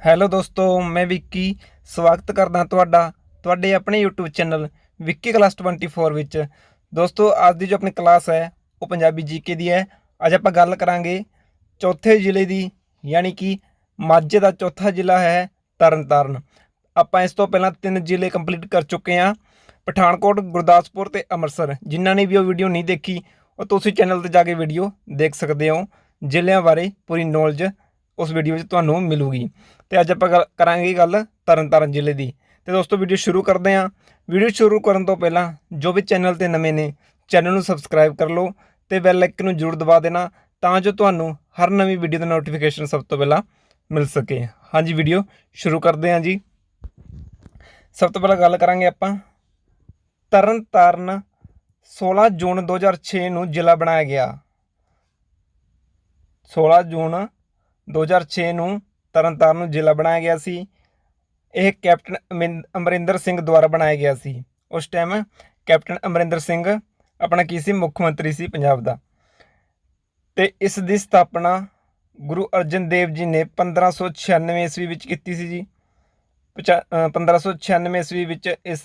Hello ਦੋਸਤੋ, ਮੈਂ ਵਿੱਕੀ। ਸਵਾਗਤ ਕਰਦਾ ਤੁਹਾਡਾ, ਤੁਹਾਡੇ ਆਪਣੇ YouTube ਚੈਨਲ ਵਿੱਕੀ ਕਲਾਸ 24 ਵਿੱਚ। ਦੋਸਤੋ, ਅੱਜ ਦੀ ਜੋ ਆਪਣੀ ਕਲਾਸ ਹੈ, ਉਹ ਪੰਜਾਬੀ ਜੀਕੇ ਦੀ ਹੈ। ਅੱਜ ਆਪਾਂ ਗੱਲ ਕਰਾਂਗੇ ਚੌਥੇ ਜ਼ਿਲ੍ਹੇ ਦੀ, ਯਾਨੀ ਕਿ ਮਾਝੇ ਦਾ ਚੌਥਾ ਜ਼ਿਲ੍ਹਾ ਹੈ ਤਰਨਤਾਰਨ। ਆਪਾਂ ਇਸ ਤੋਂ ਪਹਿਲਾਂ ਤਿੰਨ ਜ਼ਿਲ੍ਹੇ ਕੰਪਲੀਟ ਕਰ ਚੁੱਕੇ ਹਾਂ। ਪਠਾਨਕੋਟ, ਗੁਰਦਾਸਪੁਰ ਤੇ ਅੰਮ੍ਰਿਤਸਰ। ਜਿਨ੍ਹਾਂ ਨੇ ਵੀ ਉਹ ਵੀਡੀਓ ਨਹੀਂ ਦੇਖੀ, ਉਹ ਤੁਸੀਂ ਚੈਨਲ ਤੇ ਜਾ ਕੇ ਵੀਡੀਓ ਦੇਖ ਸਕਦੇ ਹੋ। ਜ਼ਿਲ੍ਹਿਆਂ ਬਾਰੇ ਪੂਰੀ ਨੌਲੇਜ ਉਸ ਵੀਡੀਓ ਵਿੱਚ ਤੁਹਾਨੂੰ ਮਿਲੂਗੀ। ਤੇ ਅੱਜ ਆਪਾਂ ਗੱਲ- ਕਰਾਂਗੇ ਗੱਲ ਤਰਨਤਾਰਨ ਜ਼ਿਲ੍ਹੇ ਦੀ। ਤੇ ਦੋਸਤੋ ਵੀਡੀਓ ਸ਼ੁਰੂ ਕਰਦੇ ਹਾਂ। ਵੀਡੀਓ ਸ਼ੁਰੂ ਕਰਨ ਤੋਂ ਪਹਿਲਾਂ ਜੋ ਵੀ ਚੈਨਲ ਤੇ ਨਵੇਂ ਨੇ ਚੈਨਲ ਨੂੰ ਸਬਸਕ੍ਰਾਈਬ ਕਰ ਲਓ ਤੇ ਬੈਲ ਆਈਕਨ ਨੂੰ ਜ਼ਰੂਰ ਦਬਾ ਦੇਣਾ ਤਾਂ ਜੋ ਤੁਹਾਨੂੰ ਹਰ ਨਵੀਂ ਵੀਡੀਓ ਦਾ ਨੋਟੀਫਿਕੇਸ਼ਨ ਸਭ ਤੋਂ ਪਹਿਲਾਂ ਮਿਲ ਸਕੇ। ਹਾਂਜੀ ਵੀਡੀਓ ਸ਼ੁਰੂ ਕਰਦੇ ਹਾਂ ਜੀ। ਸਭ ਤੋਂ ਪਹਿਲਾਂ ਗੱਲ ਕਰਾਂਗੇ ਆਪਾਂ। ਤਰਨਤਾਰਨ 16 ਜੂਨ 2006 ਨੂੰ ਜ਼ਿਲ੍ਹਾ ਬਣਾਇਆ ਗਿਆ। 16 ਜੂਨ 2006 ਨੂੰ ਤਰਨਤਾਰਨ ਨੂੰ ਜ਼ਿਲ੍ਹਾ ਬਣਾਇਆ ਗਿਆ ਸੀ। ਇਹ ਕੈਪਟਨ ਅਮਿੰ- ਅਮਰਿੰਦਰ ਸਿੰਘ ਦੁਆਰਾ ਬਣਾਇਆ ਗਿਆ ਸੀ। ਉਸ ਟਾਈਮ ਕੈਪਟਨ ਅਮਰਿੰਦਰ ਸਿੰਘ ਆਪਣਾ ਕੀ ਸੀ? ਮੁੱਖ ਮੰਤਰੀ ਸੀ ਪੰਜਾਬ ਦਾ। ਤੇ ਇਸ ਦੀ ਸਥਾਪਨਾ ਗੁਰੂ ਅਰਜਨ ਦੇਵ ਜੀ ਨੇ 1596 ਈਸਵੀ ਵਿੱਚ ਕੀਤੀ ਸੀ ਜੀ। ਪਚਾ- ਅ, 1596 ਈਸਵੀ ਵਿੱਚ ਇਸ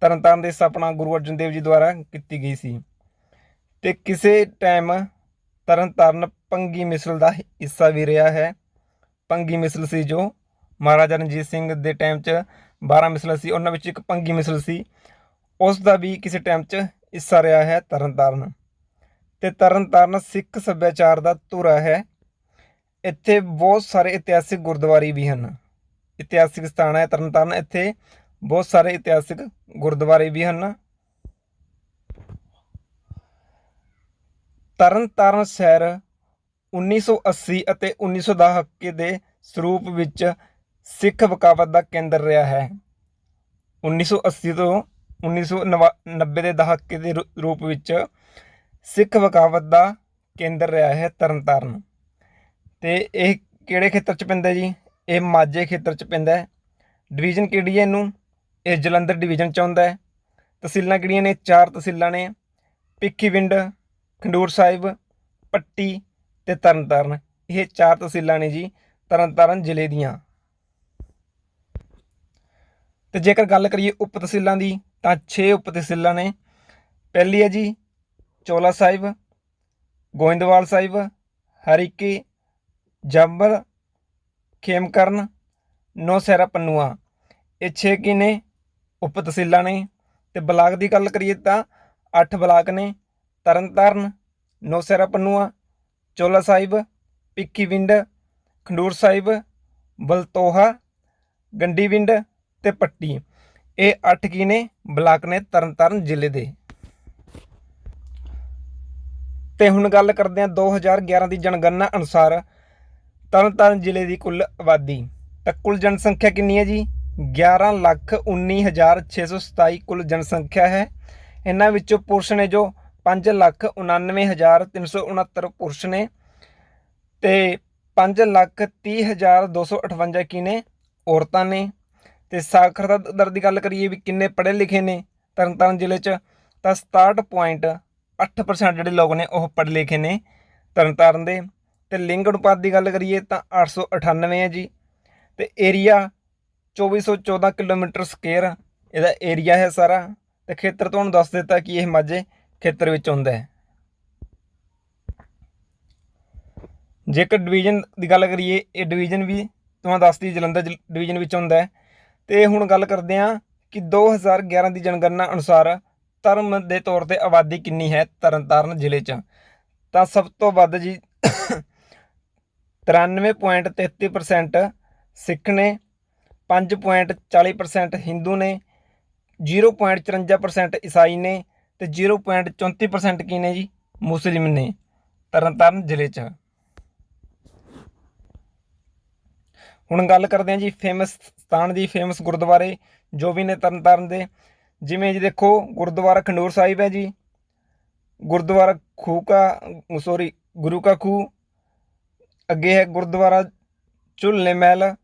ਤਰਨਤਾਰਨ ਦੀ ਸਥਾਪਨਾ ਗੁਰੂ ਅਰਜਨ ਦੇਵ ਜੀ ਦੁਆਰਾ ਕੀਤੀ ਗਈ ਸੀ। ਤੇ ਕਿਸੇ ਟਾਈਮ ਤਰਨਤਾਰਨ ਪੰਗੀ ਮਿਸਲ ਦਾ ਹਿੱਸਾ ਵੀ ਰਿਹਾ ਹੈ। ਪੰਗੀ ਮਿਸਲ ਸੀ ਜੋ ਮਹਾਰਾਜਾ ਰਣਜੀਤ ਸਿੰਘ ਦੇ ਟਾਈਮ 'ਚ 12 ਮਿਸਲ ਸੀ, ਉਹਨਾਂ ਵਿੱਚ ਇੱਕ ਪੰਗੀ ਮਿਸਲ ਸੀ। ਉਸ ਦਾ ਵੀ ਕਿਸੇ ਟਾਈਮ 'ਚ ਹਿੱਸਾ ਰਿਹਾ ਹੈ ਤਰਨਤਾਰਨ। ਤੇ ਤਰਨਤਾਰਨ ਸਿੱਖ ਸੱਭਿਆਚਾਰ ਦਾ ਧੁਰਾ ਹੈ। ਇੱਥੇ ਬਹੁਤ ਸਾਰੇ ਇਤਿਹਾਸਿਕ ਗੁਰਦੁਆਰੇ ਵੀ ਹਨ। ਇਤਿਹਾਸਿਕ ਸਥਾਨ ਹੈ ਤਰਨਤਾਰਨ। ਇੱਥੇ ਬਹੁਤ ਸਾਰੇ ਇਤਿਹਾਸਿਕ ਗੁਰਦੁਆਰੇ ਵੀ ਹਨ। ਤਰਨਤਾਰਨ ਸ਼ਹਿਰ 1980 ਅਤੇ 1910 ਹੱਕੇ ਦੇ ਸਰੂਪ ਵਿੱਚ ਸਿੱਖ ਬਕਾਵਤ ਦਾ ਕੇਂਦਰ ਰਿਹਾ ਹੈ। 1980 ਤੋਂ 1990 ਦੇ ਦਹਾਕੇ ਦੇ ਰੂ- ਰੂਪ ਵਿੱਚ ਸਿੱਖ ਬਕਾਵਤ ਦਾ ਕੇਂਦਰ ਰਿਹਾ ਹੈ ਤਰਨਤਾਰਨ। ਤੇ ਇਹ ਕਿਹੜੇ ਖੇਤਰ ਚ ਪੈਂਦਾ ਜੀ? ਇਹ ਮਾਝੇ ਖੇਤਰ ਚ ਪੈਂਦਾ ਹੈ। ਡਿਵੀਜ਼ਨ ਕਿਹੜੀ ਹੈ ਇਹਨੂੰ? ਇਹ ਜਲੰਧਰ ਡਿਵੀਜ਼ਨ ਚ ਆਉਂਦਾ ਹੈ। ਤਹਿਸੀਲਾਂ ਕਿਹੜੀਆਂ ਨੇ? ਚਾਰ ਤਹਿਸੀਲਾਂ ਨੇ। ਭਿੱਖੀਵਿੰਡ, ਖੰਡੂਰ ਸਾਹਿਬ, ਪੱਟੀ ਤੇ ਤਰਨਤਾਰਨ। ਇਹ ਚਾਰ ਤਹਿਸੀਲਾਂ ਨੇ ਜੀ, ਤਰਨਤਾਰਨ ਜ਼ਿਲ੍ਹੇ ਦੀਆਂ। ਤੇ ਜੇਕਰ ਗੱਲ ਕਰੀਏ ਉਪ ਤਹਿਸੀਲਾਂ ਦੀ, ਤਾਂ 6 ਉਪ ਤਹਿਸੀਲਾਂ ਨੇ। ਪਹਿਲੀ ਹੈ ਜੀ, ਚੋਲਾ ਸਾਹਿਬ, ਗੋਇੰਦਵਾਲ ਸਾਹਿਬ, ਹਰੀਕੇ ਜੰਬਲ ਖੇਮਕਰਨ, ਨੌਸਹਿਰਾ, ਪੰਨੂਆ। ਇਹ 6 ਕੀ ਨੇ? ਉਪ ਤਹਿਸੀਲਾਂ ਨੇ। ਤੇ ਬਲਾਕ ਦੀ ਗੱਲ ਕਰੀਏ ਤਾਂ 8 ਬਲਾਕ ਨੇ, ਤਰਨਤਾਰਨ, ਨੌਸਹਿਰਾ, ਪੰਨੂਆ ਚੋਲਾ ਸਾਹਿਬ ਭਿੱਖੀਵਿੰਡ ਖੰਡੂਰ ਸਾਹਿਬ ਬਲਤੋਹਾ ਗੰਡੀ ਗੰਡੀਵਿੰਡ ਤੇ ਪੱਟੀ। ਇਹ 8 ਕੀ ਨੇ? ਬਲਾਕ ਨੇ ਤਰਨਤਾਰਨ ਜ਼ਿਲ੍ਹੇ ਦੇ। ਤੇ ਹੁਣ ਗੱਲ ਕਰਦੇ ਹਾਂ 2011 ਦੀ ਜਨਗਣਨਾ ਅਨੁਸਾਰ ਤਰਨਤਾਰਨ ਜ਼ਿਲ੍ਹੇ ਦੀ ਕੁੱਲ ਆਬਾਦੀ। ਤਾਂ ਕੁੱਲ ਜਨਸੰਖਿਆ ਕਿੰਨੀ ਹੈ ਜੀ? 11,19,627 ਕੁੱਲ ਜਨਸੰਖਿਆ ਹੈ। ਇਹਨਾਂ ਵਿੱਚੋਂ ਪੁਰਸ਼ ਨੇ ਜੋ 5,99,369 ਪੁਰਸ਼ ਨੇ ਤੇ 5,30,258 ਕੀ ਨੇ ਔਰਤਾਂ ਨੇ। ਤੇ ਸਾਖਰਤਾ ਦਰ ਦੀ ਗੱਲ ਕਰੀਏ ਵੀ ਕਿੰਨੇ ਪੜ੍ਹੇ ਲਿਖੇ ਨੇ ਤਰਨਤਾਰਨ ਜ਼ਿਲ੍ਹੇ 'ਚ ਤਾਂ 67.8% ਜਿਹੜੇ ਲੋਕ ਨੇ ਉਹ ਪੜ੍ਹੇ ਲਿਖੇ ਨੇ ਤਰਨਤਾਰਨ ਦੇ। ਤੇ ਲਿੰਗ ਅਨੁਪਾਤ ਦੀ ਗੱਲ ਕਰੀਏ ਤਾਂ 898 ਹੈ ਜੀ। ਤੇ ਏਰੀਆ 2414 ਕਿਲੋਮੀਟਰ ਸਕੁਅਰ ਇਹਦਾ ਏਰੀਆ ਹੈ ਸਾਰਾ। ਤੇ ਖੇਤਰ ਤੁਹਾਨੂੰ ਦੱਸ ਦਿੱਤਾ ਕਿ ਇਹ ਮਾਝੇ ਖੇਤਰ ਵਿੱਚ ਆਉਂਦਾ ਹੈ। ਜੇਕਰ ਡਿਵੀਜ਼ਨ ਦੀ ਗੱਲ ਕਰੀਏ, ਇਹ ਡਿਵੀਜ਼ਨ ਵੀ ਤੁਹਾਨੂੰ ਦੱਸਦੀ ਜਲੰਧਰ ਜ਼ਿਲ- ਡਿਵੀਜ਼ਨ ਵਿੱਚ ਹੁੰਦਾ ਹੈ। ਤੇ ਹੁਣ ਗੱਲ ਕਰਦੇ ਹਾਂ ਕਿ 2011 ਦੀ ਜਨਗਣਨਾ ਅਨੁਸਾਰ ਧਰਮ ਦੇ ਤੌਰ ਤੇ ਆਬਾਦੀ ਕਿੰਨੀ ਹੈ ਤਰਨਤਾਰਨ ਜ਼ਿਲ੍ਹੇ 'ਚ। ਤਾਂ ਸਭ ਤੋਂ ਵੱਧ ਜੀ 93.33% ਸਿੱਖ ਨੇ 5.40% ਹਿੰਦੂ ਨੇ 0.54% ਈਸਾਈ ਨੇ ਤੇ 0.34% ਕੀ ਨੇ ਜੀ? ਮੁਸਲਿਮ ਨੇ, ਤਰਨਤਾਰਨ ਜ਼ਿਲ੍ਹੇ 'ਚ। ਹੁਣ ਗੱਲ ਕਰਦੇ ਹਾਂ ਜੀ ਫੇਮਸ ਸਥਾਨ ਦੀ ਫੇਮਸ ਗੁਰਦੁਆਰੇ, ਜੋ ਵੀ ਨੇ ਤਰਨਤਾਰਨ ਦੇ। ਜਿਵੇਂ ਜੀ ਦੇਖੋ, ਗੁਰਦੁਆਰਾ ਖੰਡੂਰ ਸਾਹਿਬ ਹੈ ਜੀ। ਗੁਰਦੁਆਰਾ ਖੂਹ ਕਾ ਸੌਰੀ ਗੁਰੂ ਕਾ ਖੂਹ। ਅੱਗੇ ਹੈ ਗੁਰਦੁਆਰਾ ਝੁੱਲਨੇ ਮਹਿਲ।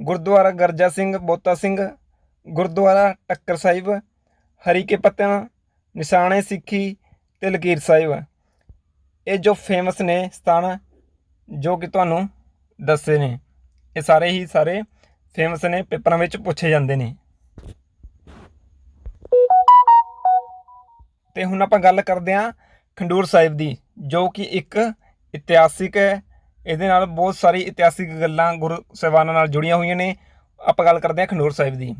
ਗੁਰਦੁਆਰਾ ਗਰਜਾ ਸਿੰਘ, ਬੋਤਾ ਸਿੰਘ। ਗੁਰਦੁਆਰਾ ਟੱਕਰ ਸਾਹਿਬ, ਹਰੀਕੇ ਪੱਤਨ ਨਿਸ਼ਾਨੇ ਸਿੱਖੀ ਤੇ ਲਕੀਰ ਸਾਹਿਬ। ਇਹ ਜੋ ਫੇਮਸ ਨੇ ਸਥਾਨ, ਜੋ ਕਿ ਤੁਹਾਨੂੰ ਦੱਸੇ ਨੇ, ਇਹ ਸਾਰੇ ਹੀ ਸਾਰੇ ਫੇਮਸ ਨੇ, ਪੇਪਰਾਂ ਵਿੱਚ ਪੁੱਛੇ ਜਾਂਦੇ ਨੇ। ਤੇ ਹੁਣ ਆਪਾਂ ਗੱਲ ਕਰਦੇ ਹਾਂ ਖੰਡੂਰ ਸਾਹਿਬ ਦੀ, ਜੋ ਕਿ ਇੱਕ ਇਤਿਹਾਸਿਕ ਹੈ। ਇਹਦੇ ਨਾਲ ਬਹੁਤ ਸਾਰੀ ਇਤਿਹਾਸਿਕ ਗੱਲਾਂ ਗੁਰੂ ਸਾਹਿਬਾਨਾਂ ਨਾਲ ਜੁੜੀਆਂ ਹੋਈਆਂ ਨੇ। ਆਪਾਂ ਗੱਲ ਕਰਦੇ ਹਾਂ ਖੰਡੂਰ ਸਾਹਿਬ ਦੀ।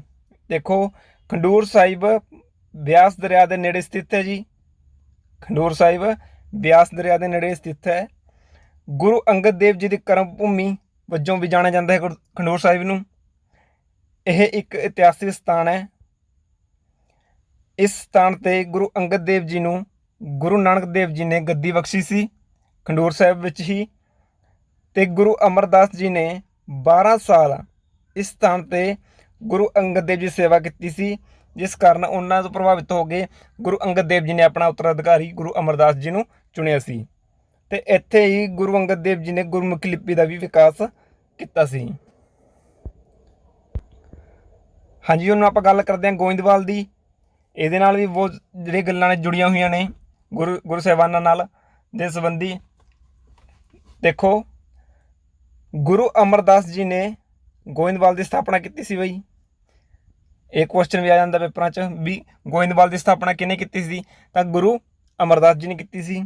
ਦੇਖੋ, ਖੰਡੂਰ ਸਾਹਿਬ ਬਿਆਸ ਦਰਿਆ ਦੇ ਨੇੜੇ ਸਥਿਤ ਹੈ ਜੀ। ਖੰਡੂਰ ਸਾਹਿਬ, ਬਿਆਸ ਦਰਿਆ ਦੇ ਨੇੜੇ ਸਥਿਤ ਹੈ। ਗੁਰੂ ਅੰਗਦ ਦੇਵ ਜੀ ਦੀ ਕਰਮ ਭੂਮੀ ਵਜੋਂ ਵੀ ਜਾਣਿਆ ਜਾਂਦਾ ਹੈ ਗੁਰ- ਖੰਡੂਰ ਸਾਹਿਬ ਨੂੰ। ਇਹ ਇੱਕ ਇਤਿਹਾਸਿਕ ਸਥਾਨ ਹੈ। ਇਸ ਸਥਾਨ ਤੇ ਗੁਰੂ ਅੰਗਦ ਦੇਵ ਜੀ ਨੂੰ ਗੁਰੂ ਨਾਨਕ ਦੇਵ ਜੀ ਨੇ ਗੱਦੀ ਬਖਸ਼ੀ ਸੀ, ਖੰਡੂਰ ਸਾਹਿਬ ਵਿੱਚ ਹੀ। ਤੇ ਗੁਰੂ ਅਮਰਦਾਸ ਜੀ ਨੇ 12 ਸਾਲ ਇਸ ਸਥਾਨ ਤੇ ਗੁਰੂ ਅੰਗਦ ਦੇਵ ਜੀ ਦੀ ਸੇਵਾ ਕੀਤੀ ਸੀ। ਜਿਸ ਕਾਰਨ ਉਹਨਾਂ ਤੋਂ ਪ੍ਰਭਾਵਿਤ ਹੋ ਕੇ ਗੁਰੂ ਅੰਗਦ ਦੇਵ ਜੀ ਨੇ ਆਪਣਾ ਉੱਤਰਾਧਿਕਾਰੀ ਗੁਰੂ ਅਮਰਦਾਸ ਜੀ ਨੂੰ ਚੁਣਿਆ ਸੀ ਤੇ ਇੱਥੇ ਹੀ ਗੁਰੂ ਅੰਗਦ ਦੇਵ ਜੀ ਨੇ ਗੁਰਮੁਖੀ ਲਿਪੀ ਦਾ ਵੀ ਵਿਕਾਸ ਕੀਤਾ ਸੀ। ਹਾਂਜੀ, ਹੁਣ ਆਪਾਂ ਗੱਲ ਕਰਦੇ ਹਾਂ ਗੋਇੰਦਵਾਲ ਦੀ। ਇਹਦੇ ਨਾਲ ਵੀ ਬਹੁਤ ਜਿਹੜੇ ਗੱਲਾਂ ਨੇ ਜੁੜੀਆਂ ਹੋਈਆਂ ਨੇ ਗੁਰੂ ਗੁਰੂ ਸਾਹਿਬਾਨਾਂ ਨਾਲ ਦੇ ਸੰਬੰਧੀ। ਦੇਖੋ, ਗੁਰੂ ਅਮਰਦਾਸ ਜੀ ਨੇ ਗੋਇੰਦਵਾਲ ਦੀ ਸਥਾਪਨਾ ਕੀਤੀ ਸੀ ਬਈ। ਇਹ ਕੁਐਸਚਨ ਵੀ ਆ ਜਾਂਦਾ ਪੇਪਰਾਂ 'ਚ ਵੀ ਗੋਇੰਦਵਾਲ ਦੀ ਸਥਾਪਨਾ ਕਿਹਨੇ ਕੀਤੀ ਸੀ? ਤਾਂ ਗੁਰੂ ਅਮਰਦਾਸ ਜੀ ਨੇ ਕੀਤੀ ਸੀ।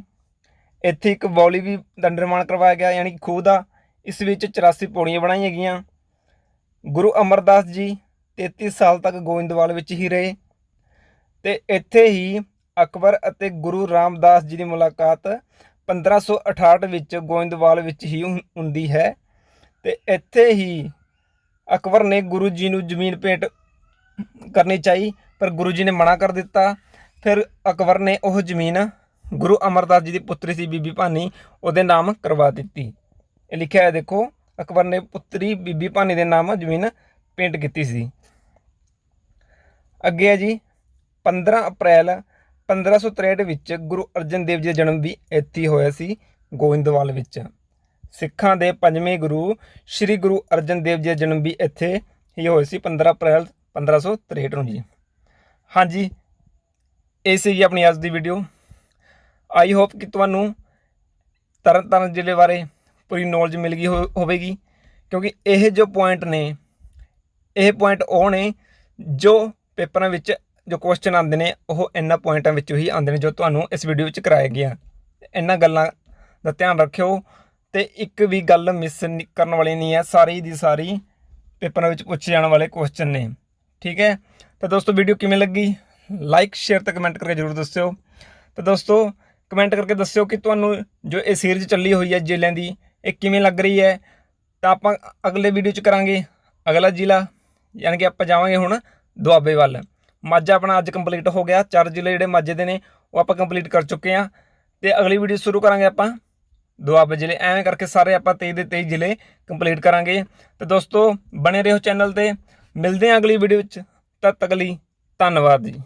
ਇੱਥੇ ਇੱਕ ਬੌਲੀ ਵੀ ਦਾ ਨਿਰਮਾਣ ਕਰਵਾਇਆ ਗਿਆ, ਯਾਨੀ ਕਿ ਖੂਹ ਦਾ। ਇਸ ਵਿੱਚ 84 ਪੌੜੀਆਂ ਬਣਾਈਆਂ ਗਈਆਂ। ਗੁਰੂ ਅਮਰਦਾਸ ਜੀ 33 ਸਾਲ ਤੱਕ ਗੋਇੰਦਵਾਲ ਵਿੱਚ ਹੀ ਰਹੇ। ਤੇ ਇੱਥੇ ਹੀ ਅਕਬਰ ਅਤੇ ਗੁਰੂ ਰਾਮਦਾਸ ਜੀ ਦੀ ਮੁਲਾਕਾਤ 1568 ਵਿੱਚ ਗੋਇੰਦਵਾਲ ਵਿੱਚ ਹੀ, ਹੁੰਦੀ ਹੈ। ਤੇ ਇੱਥੇ ਹੀ ਅਕਬਰ ਨੇ ਗੁਰੂ ਜੀ ਨੂੰ ਜ਼ਮੀਨ ਭੇਟ ਕਰਨੀ ਚਾਹੀ, ਪਰ ਗੁਰੂ ਜੀ ਨੇ ਮਨਾ ਕਰ ਦਿੱਤਾ। ਫਿਰ ਅਕਬਰ ਨੇ ਉਹ ਜ਼ਮੀਨ ਗੁਰੂ ਅਮਰਦਾਸ ਜੀ ਦੀ ਪੁੱਤਰੀ ਸੀ ਬੀਬੀ ਭਾਨੀ, ਉਹਦੇ ਨਾਮ ਕਰਵਾ ਦਿੱਤੀ। ਇਹ ਲਿਖਿਆ ਹੈ, ਦੇਖੋ, ਅਕਬਰ ਨੇ ਪੁੱਤਰੀ ਬੀਬੀ ਭਾਨੀ ਦੇ ਨਾਮ ਜ਼ਮੀਨ ਪੇਂਟ ਕੀਤੀ ਸੀ। ਅੱਗੇ ਹੈ ਜੀ 15 ਅਪ੍ਰੈਲ 1563 ਵਿੱਚ ਗੁਰੂ ਅਰਜਨ ਦੇਵ ਜੀ ਦਾ ਜਨਮ ਵੀ ਇੱਥੇ ਹੀ ਹੋਇਆ ਸੀ ਗੋਇੰਦਵਾਲ ਵਿੱਚ। ਸਿੱਖਾਂ ਦੇ ਪੰਜਵੇਂ ਗੁਰੂ ਸ੍ਰੀ ਗੁਰੂ ਅਰਜਨ ਦੇਵ ਜੀ ਦਾ ਜਨਮ ਵੀ ਇੱਥੇ ਹੀ ਹੋਇਆ ਸੀ 15 ਅਪ੍ਰੈਲ 1563 ਨੂੰ ਜੀ। ਹਾਂਜੀ, ਇਹ ਸੀਗੀ ਆਪਣੀ ਅੱਜ ਦੀ ਵੀਡੀਓ ਆਈ ਹੋਪ ਕਿ ਤੁਹਾਨੂੰ ਤਰਨ ਤਾਰਨ ਜ਼ਿਲ੍ਹੇ ਬਾਰੇ ਪੂਰੀ ਨੌਲੇਜ ਮਿਲ ਗਈ ਹੋ- ਹੋਵੇਗੀ। ਕਿਉਂਕਿ ਇਹ ਜੋ ਪੁਆਇੰਟ ਨੇ, ਇਹ ਪੁਆਇੰਟ ਉਹ ਨੇ ਜੋ ਪੇਪਰਾਂ ਵਿੱਚ ਜੋ ਕੁਐਸਚਨ ਆਉਂਦੇ ਨੇ, ਉਹ ਇਹਨਾਂ ਪੁਆਇੰਟਾਂ ਵਿੱਚੋਂ ਹੀ ਆਉਂਦੇ ਨੇ ਜੋ ਤੁਹਾਨੂੰ ਇਸ ਵੀਡੀਓ ਵਿੱਚ ਕਰਾਇਆ ਗਿਆ ਇਹਨਾਂ ਗੱਲਾਂ ਦਾ ਧਿਆਨ ਰੱਖਿਓ। ਤੇ ਇੱਕ ਵੀ ਗੱਲ ਮਿਸ ਕਰਨ ਵਾਲੀ ਨਹੀਂ ਹੈ। ਸਾਰੀ ਦੀ ਸਾਰੀ ਪੇਪਰਾਂ ਵਿੱਚ ਪੁੱਛੇ ਜਾਣ ਵਾਲੇ ਕੁਐਸਚਨ ਨੇ। ਠੀਕ ਹੈ? ਤਾਂ ਦੋਸਤੋ ਵੀਡੀਓ ਕਿਵੇਂ ਲੱਗੀ? ਲਾਈਕ ਸ਼ੇਅਰ ਤੇ ਕਮੈਂਟ ਕਰਕੇ ਜਰੂਰ ਦੱਸਿਓ। ਤਾਂ ਦੋਸਤੋ ਕਮੈਂਟ ਕਰਕੇ ਦੱਸਿਓ ਕਿ ਤੁਹਾਨੂੰ ਜੋ ਇਹ ਸੀਰੀਜ਼ ਚੱਲੀ ਹੋਈ ਹੈ ਜ਼ਿਲ੍ਹਿਆਂ ਦੀ, ਇਹ ਕਿਵੇਂ ਲੱਗ ਰਹੀ ਹੈ? ਤਾਂ ਆਪਾਂ ਅਗਲੇ ਵੀਡੀਓ 'ਚ ਕਰਾਂਗੇ। ਅਗਲਾ ਜ਼ਿਲ੍ਹਾ, ਯਾਨੀ ਕਿ ਆਪਾਂ ਜਾਵਾਂਗੇ ਹੁਣ ਦੁਆਬੇ ਵੱਲ। ਮਾਝਾ ਆਪਣਾ ਅੱਜ ਕੰਪਲੀਟ ਹੋ ਗਿਆ। ਚਾਰ ਜ਼ਿਲ੍ਹੇ ਜਿਹੜੇ ਮਾਝੇ ਦੇ ਨੇ, ਉਹ ਆਪਾਂ ਕੰਪਲੀਟ ਕਰ ਚੁੱਕੇ ਆ ਤੇ ਅਗਲੀ ਵੀਡੀਓ ਸ਼ੁਰੂ ਕਰਾਂਗੇ ਆਪਾਂ। ਦੁਆਬੇ ਜ਼ਿਲ੍ਹੇ, ਐਵੇਂ ਕਰਕੇ ਸਾਰੇ ਆਪਾਂ 23 ਦੇ 23 ਜ਼ਿਲ੍ਹੇ ਕੰਪਲੀਟ ਕਰਾਂਗੇ। ਤੇ ਦੋਸਤੋ, ਬਣੇ ਰਹੋ ਚੈਨਲ ਤੇ। ਮਿਲਦੇ ਹਾਂ ਅਗਲੀ ਵੀਡੀਓ ਵਿੱਚ। ਤਦ ਤੱਕ ਲਈ ਧੰਨਵਾਦ ਜੀ।